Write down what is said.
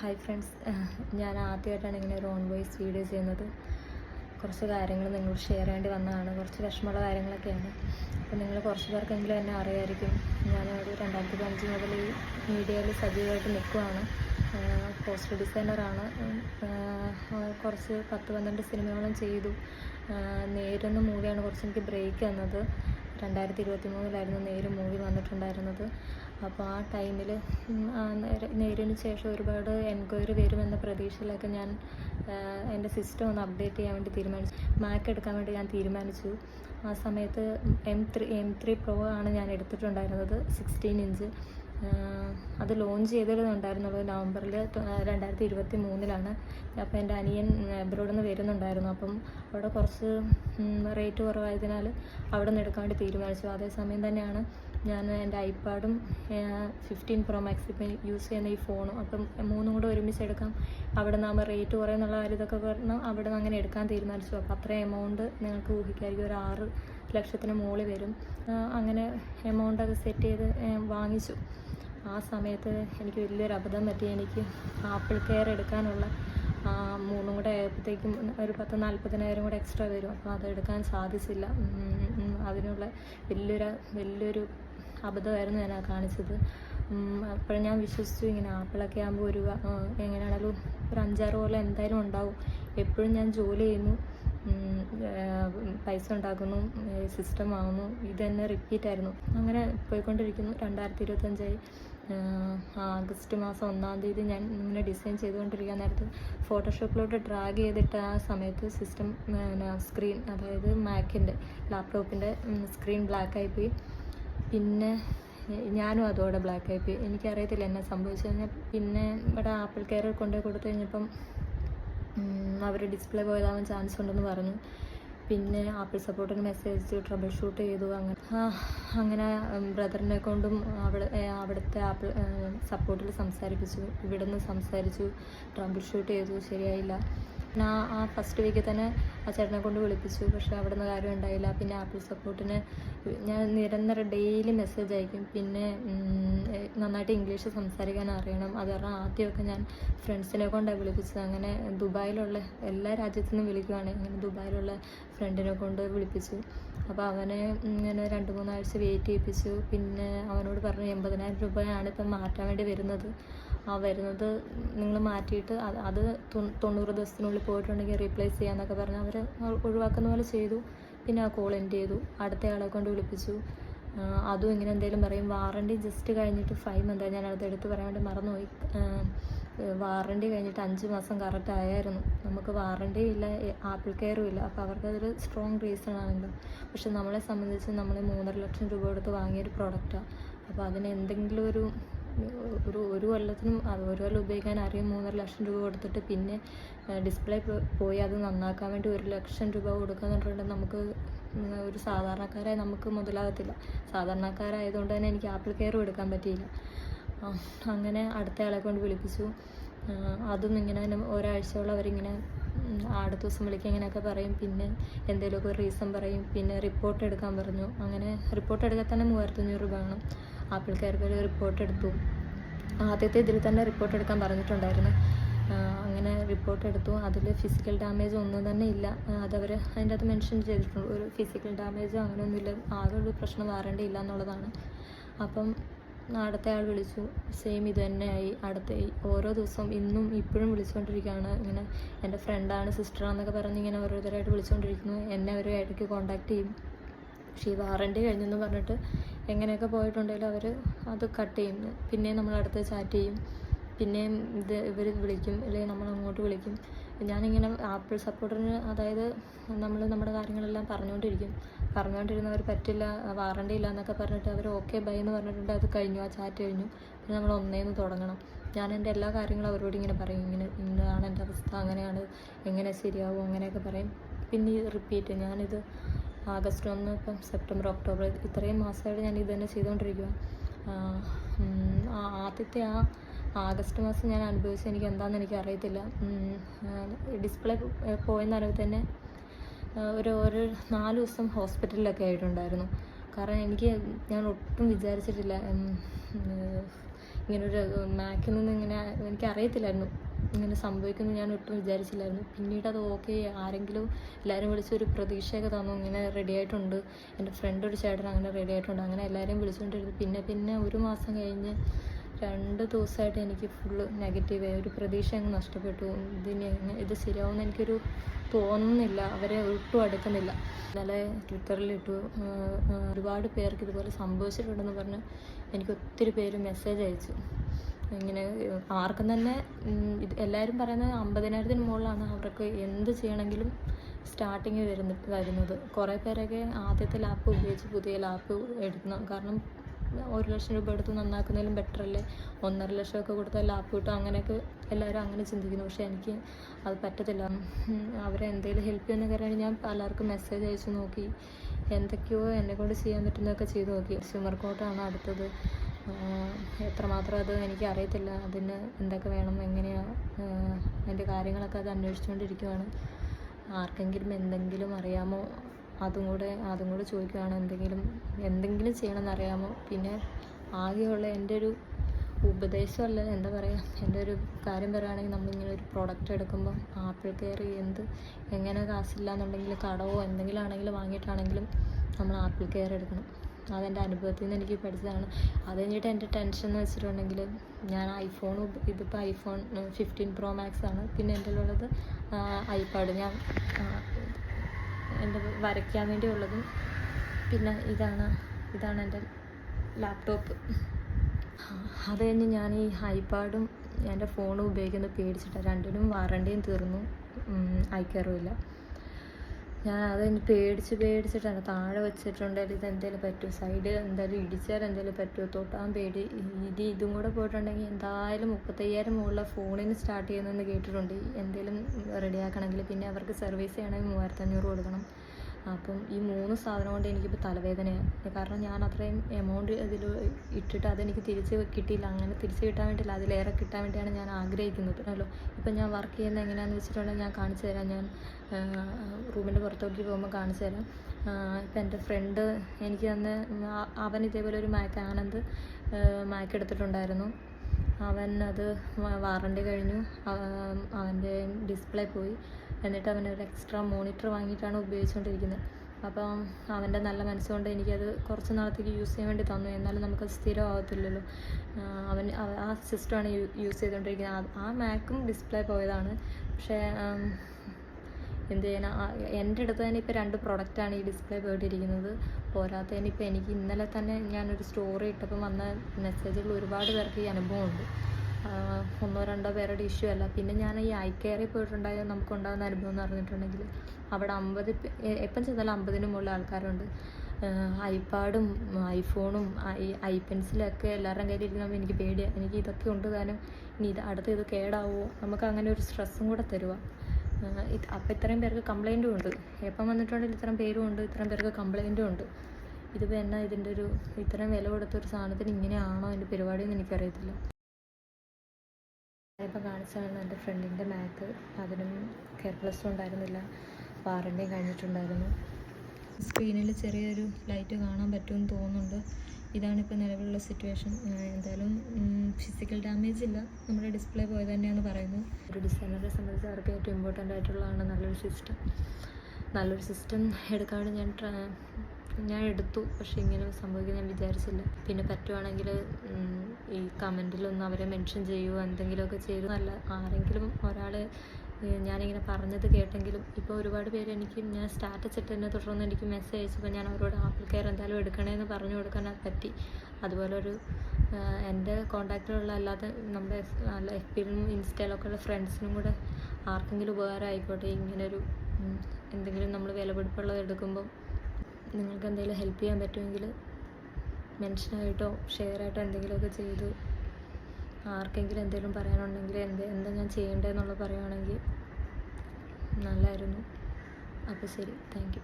Hi friends ഞാൻ ആദ്യമായിട്ടാണ് ഇങ്ങനെ ഒരു ഓൺ വോയിസ് വീഡിയോ ചെയ്യുന്നത്. കുറച്ച് കാര്യങ്ങൾ നിങ്ങളോട് ഷെയർ ചെയ്യേണ്ടി വന്നതാണ്. കുറച്ച് വിഷമമുള്ള കാര്യങ്ങളൊക്കെയാണ്. അപ്പോൾ നിങ്ങൾ കുറച്ച് പേർക്കെങ്കിലും എന്നെ അറിയായിരിക്കും. ഞാനൊരു രണ്ടായിരത്തി പതിനഞ്ച് മുതൽ ഈ മീഡിയയിൽ സജീവമായിട്ട് നിൽക്കുവാണ്. പോസ്റ്റർ ഡിസൈനറാണ് കുറച്ച് പത്ത് പന്ത്രണ്ട് സിനിമകളും ചെയ്തു. നേരെന്ന് മൂവിയാണ് കുറച്ച് എനിക്ക് ബ്രേക്ക് തന്നത്. രണ്ടായിരത്തി ഇരുപത്തി മൂന്നിലായിരുന്നു നേര് മൂവി വന്നിട്ടുണ്ടായിരുന്നത്. അപ്പോൾ ആ ടൈമിൽ നേരിന് ശേഷം ഒരുപാട് എൻക്വയറി വരുമെന്ന പ്രതീക്ഷയിലൊക്കെ ഞാൻ എന്റെ സിസ്റ്റം ഒന്ന് അപ്ഡേറ്റ് ചെയ്യാൻ വേണ്ടി തീരുമാനിച്ചു. മാക്ക് എടുക്കാൻ വേണ്ടി ഞാൻ തീരുമാനിച്ചു. ആ സമയത്ത് M three M three pro ആണ് ഞാൻ എടുത്തിട്ടുണ്ടായിരുന്നത് സിക്സ്റ്റീൻ ഇഞ്ച് അത് ലോഞ്ച് ചെയ്തിരുന്നുണ്ടായിരുന്നുള്ളത് നവംബറിൽ രണ്ടായിരത്തി ഇരുപത്തി മൂന്നിലാണ് അപ്പോൾ എന്റെ അനിയൻ എബ്രോഡിൽ നിന്ന് വരുന്നുണ്ടായിരുന്നു. അപ്പം അവിടെ കുറച്ച് റേറ്റ് കുറവായതിനാൽ അവിടെ നിന്ന് എടുക്കാൻ വേണ്ടി തീരുമാനിച്ചു. അതേസമയം തന്നെയാണ് ഞാൻ എന്റെ ഐപാഡും ഫിഫ്റ്റീൻ പ്രോ മാക്സ് ഇപ്പം യൂസ് ചെയ്യുന്ന ഈ ഫോണും അപ്പം മൂന്നും കൂടെ ഒരുമിച്ച് എടുക്കാം. അവിടെ നിന്ന് റേറ്റ് കുറയെന്നുള്ള കാര്യം ഇതൊക്കെ കാരണം അവിടെ നിന്ന് അങ്ങനെ എടുക്കാൻ തീരുമാനിച്ചു. അപ്പോൾ അത്രയും എമൗണ്ട് നിങ്ങൾക്ക് ഊഹിക്കായിരിക്കും. ഒരു ആറ് ലക്ഷത്തിന് മുകളിൽ വരും. അങ്ങനെ എമൗണ്ട് അത് സെറ്റ് ചെയ്ത് വാങ്ങിച്ചു. ആ സമയത്ത് എനിക്ക് വലിയൊരു അബദ്ധം പറ്റി. എനിക്ക് ആപ്പിൾ കെയർ എടുക്കാനുള്ള മൂന്നും കൂടെ ആയപ്പോഴത്തേക്കും ഒരു പത്ത് നാൽപ്പതിനായിരം കൂടെ എക്സ്ട്രാ വരും. അപ്പോൾ അതെടുക്കാൻ സാധിച്ചില്ല. അതിനുള്ള വലിയൊരു വലിയൊരു അബദ്ധമായിരുന്നു ഞാൻ കാണിച്ചത്. അപ്പോഴും ഞാൻ വിശ്വസിച്ചു ഇങ്ങനെ ആപ്പിളൊക്കെ ആകുമ്പോൾ ഒരു എങ്ങനെയാണെങ്കിലും ഒരു അഞ്ചാറ് പോലെ എന്തായാലും ഉണ്ടാവും. എപ്പോഴും ഞാൻ ജോലി ചെയ്യുന്നു. പൈസ ഉണ്ടാക്കുന്നു സിസ്റ്റം വാങ്ങുന്നു. ഇത് തന്നെ റിപ്പീറ്റ് ആയിരുന്നു അങ്ങനെ പോയിക്കൊണ്ടിരിക്കുന്നു. രണ്ടായിരത്തി ഇരുപത്തഞ്ചായി. ആഗസ്റ്റ് മാസം ഒന്നാം തീയതി ഞാൻ ഇങ്ങനെ ഡിസൈൻ ചെയ്തുകൊണ്ടിരിക്കാൻ നേരത്ത് ഫോട്ടോഷോപ്പിലോട്ട് ഡ്രാഗ് ചെയ്തിട്ട് ആ സമയത്ത് സിസ്റ്റം സ്ക്രീൻ അതായത് മാക്കിന്റെ ലാപ്ടോപ്പിന്റെ സ്ക്രീൻ ബ്ലാക്കായി പോയി പിന്നെ ഞാനും അതോടെ ബ്ലാക്കായി പോയി എനിക്കറിയത്തില്ല എന്നെ സംഭവിച്ചു കഴിഞ്ഞാൽ പിന്നെ ഇവിടെ ആപ്പിൾ കെയർ കൊണ്ടുപോയി കൊടുത്തു കഴിഞ്ഞപ്പം അവർ ഡിസ്പ്ലേ പോയതാവാൻ ചാൻസ് ഉണ്ടെന്ന് പറഞ്ഞു. പിന്നെ ആപ്പിൾ സപ്പോർട്ടിന് മെസ്സേജ് ട്രബിൾ ഷൂട്ട് ചെയ്തു അങ്ങനെ അങ്ങനെ ബ്രദറിനെ കൊണ്ടും അവിടെ അവിടുത്തെ ആപ്പിൾ സപ്പോർട്ടിൽ സംസാരിപ്പിച്ചു. ഇവിടുന്ന് സംസാരിച്ചു ട്രബിൾ ഷൂട്ട് ചെയ്തു ശരിയായില്ല. ഞാൻ ആ ഫസ്റ്റ് വീക്കിൽ തന്നെ ആ ചേട്ടനെ കൊണ്ട് വിളിപ്പിച്ചു പക്ഷെ അവിടെ നിന്ന് കാര്യം ഉണ്ടായില്ല. പിന്നെ ആപ്പിൾ സപ്പോർട്ടിന് ഞാൻ നിരന്തരം ഡെയിലി മെസ്സേജ് അയക്കും. പിന്നെ നന്നായിട്ട് ഇംഗ്ലീഷ് സംസാരിക്കാൻ അറിയണം. അത് കാരണം ആദ്യമൊക്കെ ഞാൻ ഫ്രണ്ട്സിനെ കൊണ്ടാണ് വിളിപ്പിച്ചത്. അങ്ങനെ ദുബായിലുള്ള എല്ലാ രാജ്യത്തു നിന്നും വിളിക്കുവാണ്. അങ്ങനെ ദുബായിലുള്ള ഫ്രണ്ടിനെ കൊണ്ട് വിളിപ്പിച്ചു. അപ്പോൾ അവനെ ഇങ്ങനെ രണ്ട് മൂന്നാഴ്ച വെയിറ്റ് ചെയ്യിപ്പിച്ചു. പിന്നെ അവനോട് പറഞ്ഞു എൺപതിനായിരം രൂപയാണ് ഇപ്പം മാറ്റാൻ വേണ്ടി വരുന്നത്. ആ വരുന്നത് നിങ്ങൾ മാറ്റിയിട്ട് അത് തൊണ്ണൂറ് ദിവസത്തിനുള്ളിൽ പോയിട്ടുണ്ടെങ്കിൽ റീപ്ലേസ് ചെയ്യാമെന്നൊക്കെ പറഞ്ഞ് അവർ ഒഴിവാക്കുന്ന പോലെ ചെയ്തു. പിന്നെ ആ കോൾ എൻഡ് ചെയ്തു. അടുത്ത ആളെ കൊണ്ട് വിളിപ്പിച്ചു. അതും ഇങ്ങനെ എന്തെങ്കിലും പറയും. വാറണ്ടി ജസ്റ്റ് കഴിഞ്ഞിട്ട് ഫൈവ് മന്ത് ഞാൻ എടുത്ത് പറയാൻ വേണ്ടി മറന്നുപോയി. വാറണ്ടി കഴിഞ്ഞിട്ട് അഞ്ച് മാസം കറക്റ്റ് ആയായിരുന്നു. നമുക്ക് വാറണ്ടി ഇല്ല ആപ്പിൾ കെയറും ഇല്ല. അപ്പോൾ അവർക്കതൊരു സ്ട്രോങ് റീസൺ ആണല്ലോ. പക്ഷെ നമ്മളെ സംബന്ധിച്ച് നമ്മൾ മൂന്നര ലക്ഷം രൂപ കൊടുത്ത് വാങ്ങിയൊരു പ്രോഡക്റ്റാണ് അപ്പോൾ അതിന് എന്തെങ്കിലും ഒരു ഒരു ഒരു കൊല്ലത്തിനും അത് ഒരു കൊല്ലം ഉപയോഗിക്കാൻ അറിയും മൂന്നര ലക്ഷം രൂപ കൊടുത്തിട്ട് പിന്നെ ഡിസ്പ്ലേ പോയി അത് നന്നാക്കാൻ വേണ്ടി ഒരു ലക്ഷം രൂപ കൊടുക്കുന്നുണ്ടെങ്കിൽ നമുക്ക് ഒരു സാധാരണക്കാരായി നമുക്ക് മുതലാകത്തില്ല. സാധാരണക്കാരായതുകൊണ്ട് തന്നെ എനിക്ക് ആപ്പിൾ കെയറും എടുക്കാൻ പറ്റിയില്ല. അങ്ങനെ അടുത്ത ആളെ കൊണ്ട് വിളിപ്പിച്ചു. അതും ഇങ്ങനെ ഒരാഴ്ചയോളം അവരിങ്ങനെ അടുത്ത ദിവസം വിളിക്കുക ഇങ്ങനെയൊക്കെ പറയും. പിന്നെ എന്തെങ്കിലുമൊക്കെ ഒരു റീസൺ പറയും. പിന്നെ റിപ്പോർട്ട് എടുക്കാൻ പറഞ്ഞു. അങ്ങനെ റിപ്പോർട്ട് എടുക്കാൻ തന്നെ മൂവായിരത്തഞ്ഞൂറ് രൂപ വേണം ആപ്പിൾക്കാർക്ക് റിപ്പോർട്ട് എടുത്തു. ആദ്യത്തെ ഇതിൽ തന്നെ റിപ്പോർട്ട് എടുക്കാൻ പറഞ്ഞിട്ടുണ്ടായിരുന്നു. അങ്ങനെ റിപ്പോർട്ട് എടുത്തു. അതിൽ ഫിസിക്കൽ ഡാമേജ് ഒന്നും തന്നെ ഇല്ല. അതവർ അതിന്റെ അകത്ത് മെൻഷൻ ചെയ്തിട്ടുണ്ട്. ഒരു ഫിസിക്കൽ ഡാമേജോ അങ്ങനെയൊന്നുമില്ല ആകെ ഒരു പ്രശ്നം മാറേണ്ടിയില്ല എന്നുള്ളതാണ്. അപ്പം അടുത്ത ആൾ വിളിച്ചു. സെയിം ഇത് തന്നെയായി അടുത്ത ഓരോ ദിവസവും ഇന്നും ഇപ്പോഴും വിളിച്ചുകൊണ്ടിരിക്കുകയാണ്. ഇങ്ങനെ എന്റെ ഫ്രണ്ടാണ് സിസ്റ്ററാണെന്നൊക്കെ പറഞ്ഞ് ഇങ്ങനെ ഓരോരുത്തരായിട്ട് വിളിച്ചുകൊണ്ടിരിക്കുന്നു. എന്നെ അവർ ഇടയ്ക്ക് കോണ്ടാക്ട് ചെയ്യും. പക്ഷേ ഈ വാറണ്ടി കഴിഞ്ഞെന്ന് പറഞ്ഞിട്ട് എങ്ങനെയൊക്കെ പോയിട്ടുണ്ടെങ്കിലും അവർ അത് കട്ട് ചെയ്യും. പിന്നെ നമ്മൾ അടുത്ത് ചാറ്റ് ചെയ്യും. പിന്നെയും ഇത് ഇവർ വിളിക്കും. അല്ലെങ്കിൽ നമ്മൾ അങ്ങോട്ട് വിളിക്കും. ഞാനിങ്ങനെ ആപ്പിൾ സപ്പോർട്ടറിന് അതായത് നമ്മൾ നമ്മുടെ കാര്യങ്ങളെല്ലാം പറഞ്ഞുകൊണ്ടിരിക്കും. പറഞ്ഞുകൊണ്ടിരുന്നവർ പറ്റില്ല വാറണ്ടി ഇല്ല എന്നൊക്കെ പറഞ്ഞിട്ട് അവർ ഓക്കെ ബൈ എന്ന് പറഞ്ഞിട്ടുണ്ട്. അത് കഴിഞ്ഞു ആ ചാറ്റ് കഴിഞ്ഞു. പിന്നെ നമ്മൾ ഒന്നേന്ന് തുടങ്ങണം. ഞാൻ എന്റെ എല്ലാ കാര്യങ്ങളും അവരോട് ഇങ്ങനെ പറയും. ഇങ്ങനെ ഇന്നതാണ് എന്റെ അവസ്ഥ അങ്ങനെയാണ് എങ്ങനെ ശരിയാവും അങ്ങനെയൊക്കെ പറയും. പിന്നെ റിപ്പീറ്റ് ഞാനിത് ആഗസ്റ്റ് ഒന്ന് ഇപ്പം സെപ്റ്റംബർ ഒക്ടോബർ ഇത്രയും മാസമായിട്ട് ഞാൻ ഇത് തന്നെ ചെയ്തുകൊണ്ടിരിക്കുക ആദ്യത്തെ ആ ആഗസ്റ്റ് മാസം ഞാൻ അനുഭവിച്ചത് എനിക്ക് എന്താണെന്ന് എനിക്ക് അറിയത്തില്ല ഡിസ്പ്ലേ പോയെന്ന് അറിയുമ്പോൾ തന്നെ ഒരു ഒരു നാല് ദിവസം ഹോസ്പിറ്റലിലൊക്കെ ആയിട്ടുണ്ടായിരുന്നു. കാരണം എനിക്ക് ഞാൻ ഒട്ടും വിചാരിച്ചിട്ടില്ല. ഇങ്ങനൊരു മാക്കിൽ നിന്ന് ഇങ്ങനെ എനിക്ക് അറിയത്തില്ലായിരുന്നു ഇങ്ങനെ സംഭവിക്കുന്നു ഞാൻ ഒട്ടും വിചാരിച്ചില്ലായിരുന്നു. പിന്നീട് അത് ഓക്കെ ആരെങ്കിലും എല്ലാവരും വിളിച്ച് ഒരു പ്രതീക്ഷയൊക്കെ തന്നു. ഇങ്ങനെ റെഡി ആയിട്ടുണ്ട്. എന്റെ ഫ്രണ്ട് ഒരു ചേട്ടൻ അങ്ങനെ റെഡി ആയിട്ടുണ്ട്. അങ്ങനെ എല്ലാവരെയും വിളിച്ചുകൊണ്ടിരുന്നു പിന്നെ പിന്നെ ഒരു മാസം കഴിഞ്ഞ് രണ്ട് ദിവസമായിട്ട് എനിക്ക് ഫുള്ള് നെഗറ്റീവായി ഒരു പ്രതീക്ഷ അങ്ങ് നഷ്ടപ്പെട്ടു. ഇതിന് ഇത് ശരിയാവുമെന്ന് എനിക്കൊരു തോന്നുന്നില്ല. അവരെ ഒട്ടും അടുക്കുന്നില്ല. ഇന്നലെ ട്വിറ്ററിലിട്ടു ഒരുപാട് പേർക്ക് ഇതുപോലെ സംഭവിച്ചിട്ടുണ്ടെന്ന് പറഞ്ഞ് എനിക്ക് ഒത്തിരി പേര് മെസ്സേജ് അയച്ചു. ഇങ്ങനെ ആർക്കും തന്നെ എല്ലാവരും പറയുന്നത് അമ്പതിനായിരത്തിന് മുകളിലാണ് അവർക്ക് എന്ത് ചെയ്യണമെങ്കിലും സ്റ്റാർട്ടിങ് വരുന്ന വരുന്നത് കുറേ പേരൊക്കെ ആദ്യത്തെ ലാപ്പ് ഉപയോഗിച്ച് പുതിയ ലാപ്പ് എടുക്കണം കാരണം ഒരു ലക്ഷം രൂപ എടുത്ത് നന്നാക്കുന്നതിലും ബെറ്റർ അല്ലേ? ഒന്നര ലക്ഷമൊക്കെ കൊടുത്താൽ ലാപ്പ് കിട്ടും. അങ്ങനെയൊക്കെ എല്ലാവരും അങ്ങനെ ചിന്തിക്കുന്നു. പക്ഷേ എനിക്ക് അത് പറ്റത്തില്ല. അവരെ എന്തെങ്കിലും ഹെൽപ്പ് ചെയ്യുന്ന കാര്യമാണ് ഞാൻ പലർക്കും മെസ്സേജ് അയച്ചു നോക്കി. എന്തൊക്കെയോ എന്നെ കൊണ്ട് ചെയ്യാൻ പറ്റുന്നതൊക്കെ ചെയ്തു നോക്കി. കൺസ്യൂമർ കോട്ടാണ് അടുത്തത്. എത്രമാത്രം അത് എനിക്ക് അറിയത്തില്ല. അതിന് എന്തൊക്കെ വേണം എങ്ങനെയാണ് അതിന്റെ കാര്യങ്ങളൊക്കെ അത് അന്വേഷിച്ചുകൊണ്ടിരിക്കുവാണ്. ആർക്കെങ്കിലും എന്തെങ്കിലും അറിയാമോ? അതും കൂടെ അതും കൂടെ ചോദിക്കുകയാണ് എന്തെങ്കിലും എന്തെങ്കിലും ചെയ്യണമെന്ന് അറിയാമോ പിന്നെ ആകെയുള്ള എന്റെ ഒരു ഉപദേശമല്ല എന്താ പറയുക എന്റെ ഒരു കാര്യം പറയുകയാണെങ്കിൽ നമ്മളിങ്ങനെ ഒരു പ്രോഡക്റ്റ് എടുക്കുമ്പോൾ ആപ്പിൾ കെയർ എന്ത് എങ്ങനെ കാശില്ല എന്നുണ്ടെങ്കിൽ കടവോ എന്തെങ്കിലും ആണെങ്കിലും വാങ്ങിയിട്ടാണെങ്കിലും നമ്മൾ ആപ്പിൾ കെയർ എടുക്കണം. അതെന്റെ അനുഭവത്തിൽ നിന്ന് എനിക്ക് പഠിച്ചതാണ്. അത് കഴിഞ്ഞിട്ട് എന്റെ ടെൻഷൻ എന്ന് വെച്ചിട്ടുണ്ടെങ്കിൽ ഞാൻ ഐഫോൺ ഇതിപ്പോൾ ഐഫോൺ ഫിഫ്റ്റീൻ പ്രോ മാക്സ് ആണ്. പിന്നെ എന്റെ ഉള്ളത് ഐപാഡ് ഞാൻ എന്റെ വരയ്ക്കാൻ വേണ്ടി വേണ്ടിയുള്ളതും പിന്നെ ഇതാണ് ഇതാണ് എന്റെ ലാപ്ടോപ്പ് അത് കഴിഞ്ഞ് ഞാൻ ഈ ഐപാഡും എന്റെ ഫോണും ഉപയോഗിക്കുന്നത് പേടിച്ചിട്ടാണ് രണ്ടിനും വാറണ്ടിയും തീർന്നു. അയക്കാറും ഇല്ല ഞാൻ അത് കഴിഞ്ഞ് പേടിച്ച് പേടിച്ചിട്ടാണ്. താഴെ വെച്ചിട്ടുണ്ടെങ്കിൽ ഇത് എന്തെങ്കിലും പറ്റുമോ? സൈഡ് എന്തായാലും ഇടിച്ചാൽ എന്തെങ്കിലും പറ്റുമോ? തൊട്ടാൻ പേടി. ഇത് ഇതും കൂടെ പോയിട്ടുണ്ടെങ്കിൽ എന്തായാലും മുപ്പത്തയ്യായിരം മുകളിലെ ഫോണിന് സ്റ്റാർട്ട് ചെയ്യുന്നതെന്ന് കേട്ടിട്ടുണ്ട്. എന്തെങ്കിലും റെഡിയാക്കണമെങ്കിൽ പിന്നെ അവർക്ക് സർവീസ് ചെയ്യണമെങ്കിൽ മൂവായിരത്തഞ്ഞൂറ് കൊടുക്കണം. അപ്പം ഈ മൂന്ന് സാധനം കൊണ്ട് എനിക്കിപ്പോൾ തലവേദനയാണ് കാരണം ഞാൻ അത്രയും എമൗണ്ട് അതിൽ ഇട്ടിട്ട് അതെനിക്ക് തിരിച്ച് കിട്ടിയില്ല. അങ്ങനെ തിരിച്ച് കിട്ടാൻ വേണ്ടിയില്ല അതിലേറെ കിട്ടാൻ വേണ്ടിയാണ് ഞാൻ ആഗ്രഹിക്കുന്നത്. അല്ലോ ഇപ്പം ഞാൻ വർക്ക് ചെയ്യുന്നത് എങ്ങനെയാണെന്ന് വെച്ചിട്ടുണ്ടെങ്കിൽ ഞാൻ കാണിച്ചു തരാം. ഞാൻ റൂമിന്റെ പുറത്തോട്ട് പോകുമ്പോൾ കാണിച്ചു തരാം. ഇപ്പം എന്റെ ഫ്രണ്ട് എനിക്ക് തന്നെ അവൻ ഇതേപോലെ ഒരു മാക്ക് ആനന്ദ് മാക്ക് എടുത്തിട്ടുണ്ടായിരുന്നു അവൻ അത് വാറണ്ടി കഴിഞ്ഞു. അവ- അവന്റെ ഡിസ്പ്ലേ പോയി. എന്നിട്ട് അവൻ ഒരു എക്സ്ട്രാ മോണിറ്റർ വാങ്ങിയിട്ടാണ് ഉപയോഗിച്ചുകൊണ്ടിരിക്കുന്നത് അപ്പം അവന്റെ നല്ല മനസ്സുകൊണ്ട് എനിക്കത് കുറച്ച് നാളത്തേക്ക് യൂസ് ചെയ്യാൻ വേണ്ടി തന്നു. എന്നാലും നമുക്കത് സ്ഥിരമാകത്തില്ലല്ലോ അവൻ അവ- ആ സിസ്റ്റമാണ് യൂസ് ചെയ്തുകൊണ്ടിരിക്കുന്നത് ആ- മാക്കും ഡിസ്പ്ലേ പോയതാണ്. പക്ഷേ എന്ത് ചെയ്യാനാ? ആ, എന്റെ അടുത്ത് തന്നെ ഇപ്പോൾ രണ്ട് പ്രൊഡക്റ്റാണ് ഈ ഡിസ്പ്ലേ പോയിട്ടിരിക്കുന്നത്. പോരാത്തതിന് ഇപ്പോൾ എനിക്ക് ഇന്നലെ തന്നെ ഞാനൊരു സ്റ്റോറി ഇട്ടപ്പം വന്ന മെസ്സേജുകൾ ഒരുപാട് പേർക്ക് ഈ അനുഭവമുണ്ട് ഒന്നോ രണ്ടോ പേരുടെ ഇഷ്യൂ അല്ല. പിന്നെ ഞാൻ ഈ ഐ കെയറിൽ പോയിട്ടുണ്ടായ നമുക്കുണ്ടാകുന്ന അനുഭവം എന്ന് പറഞ്ഞിട്ടുണ്ടെങ്കിൽ അവിടെ അമ്പത് എപ്പം ചെന്നാലും അമ്പതിന് മുകളിൽ ആൾക്കാരുണ്ട്. ഐപാഡും ഐഫോണും ഐ ഐ പെൻസിലൊക്കെ എല്ലാവരുടെയും കയ്യിലിരിക്കുമ്പോൾ എനിക്ക് പേടിയാണ് എനിക്ക് ഇതൊക്കെ ഉണ്ട് താനും. ഇനി ഇത് അടുത്ത് ഇത് കേടാവുമോ നമുക്ക് അങ്ങനെ ഒരു സ്ട്രെസ്സും കൂടെ തരുക അപ്പം ഇത്രയും പേർക്ക് കംപ്ലൈന്റും ഉണ്ട്. എപ്പം വന്നിട്ടുണ്ടെങ്കിൽ ഇത്രയും പേരും ഉണ്ട്. ഇത്രയും പേർക്ക് കംപ്ലൈന്റും ഉണ്ട്. ഇതിപ്പോൾ എന്നാ ഇതിന്റെ ഒരു ഇത്രയും വില കൊടുത്ത ഒരു സാധനത്തിന് ഇങ്ങനെയാണോ അതിന്റെ പരിപാടിയെന്ന് എനിക്കറിയത്തില്ല. ഞാനിപ്പോൾ കാണിച്ചതാണ് എന്റെ ഫ്രണ്ടിന്റെ മാക്ക് അതിനും കെയർ പ്ലസ് ഉണ്ടായിരുന്നില്ല. വാറണ്ടി കഴിഞ്ഞിട്ടുണ്ടായിരുന്നു. സ്ക്രീനിൽ ചെറിയൊരു ലൈറ്റ് കാണാൻ പറ്റുമെന്ന് തോന്നുന്നുണ്ട്. ഇതാണിപ്പോൾ നിലവിലുള്ള സിറ്റുവേഷൻ എന്തായാലും ഫിസിക്കൽ ഡാമേജ് ഇല്ല. നമ്മുടെ ഡിസ്പ്ലേ പോയത് തന്നെയാണ് പറയുന്നത് ഒരു ഡിസൈനറെ സംബന്ധിച്ച് അവർക്ക് ഏറ്റവും ഇമ്പോർട്ടന്റ് ആയിട്ടുള്ളതാണ് നല്ലൊരു സിസ്റ്റം നല്ലൊരു സിസ്റ്റം എടുക്കാൻ ഞാൻ ഞാൻ എടുത്തു. പക്ഷേ ഇങ്ങനെ സംഭവിക്കാൻ ഞാൻ വിചാരിച്ചില്ല. പിന്നെ പറ്റുവാണെങ്കിൽ ഈ കമന്റിലൊന്ന് അവരെ മെൻഷൻ ചെയ്യുമോ എന്തെങ്കിലുമൊക്കെ ചെയ്ത് നല്ല ആരെങ്കിലും ഒരാൾ ഞാനിങ്ങനെ പറഞ്ഞത് കേട്ടെങ്കിലും ഇപ്പോൾ ഒരുപാട് പേര് എനിക്ക് ഞാൻ സ്റ്റാറ്റസ് ഇട്ടതിനെ തുടർന്ന് എനിക്ക് മെസ്സേജ് അയച്ചപ്പോൾ ഞാൻ അവരോട് ആപ്പിൾ കെയർ എന്തായാലും എടുക്കണേന്ന് പറഞ്ഞു കൊടുക്കാൻ പറ്റി. അതുപോലെ ഒരു എന്റെ കോണ്ടാക്റ്റിലുള്ള അല്ലാതെ നമ്മുടെ അല്ല എഫ് പിയിലും ഇൻസ്റ്റയിലൊക്കെ ഉള്ള ഫ്രണ്ട്സിനും കൂടെ ആർക്കെങ്കിലും ഉപകാരം ആയിക്കോട്ടെ ഇങ്ങനൊരു എന്തെങ്കിലും നമ്മൾ വിലപിടിപ്പുള്ളത് എടുക്കുമ്പോൾ നിങ്ങൾക്ക് എന്തെങ്കിലും ഹെൽപ്പ് ചെയ്യാൻ പറ്റുമെങ്കിൽ മെൻഷനായിട്ടോ ഷെയറായിട്ടോ എന്തെങ്കിലുമൊക്കെ ചെയ്തു. ആർക്കെങ്കിലും എന്തെങ്കിലും പറയാനുണ്ടെങ്കിൽ എന്ത് എന്താ ഞാൻ ചെയ്യേണ്ടതെന്നുള്ളത് പറയുകയാണെങ്കിൽ നല്ലായിരുന്നു അപ്പോൾ ശരി താങ്ക് യു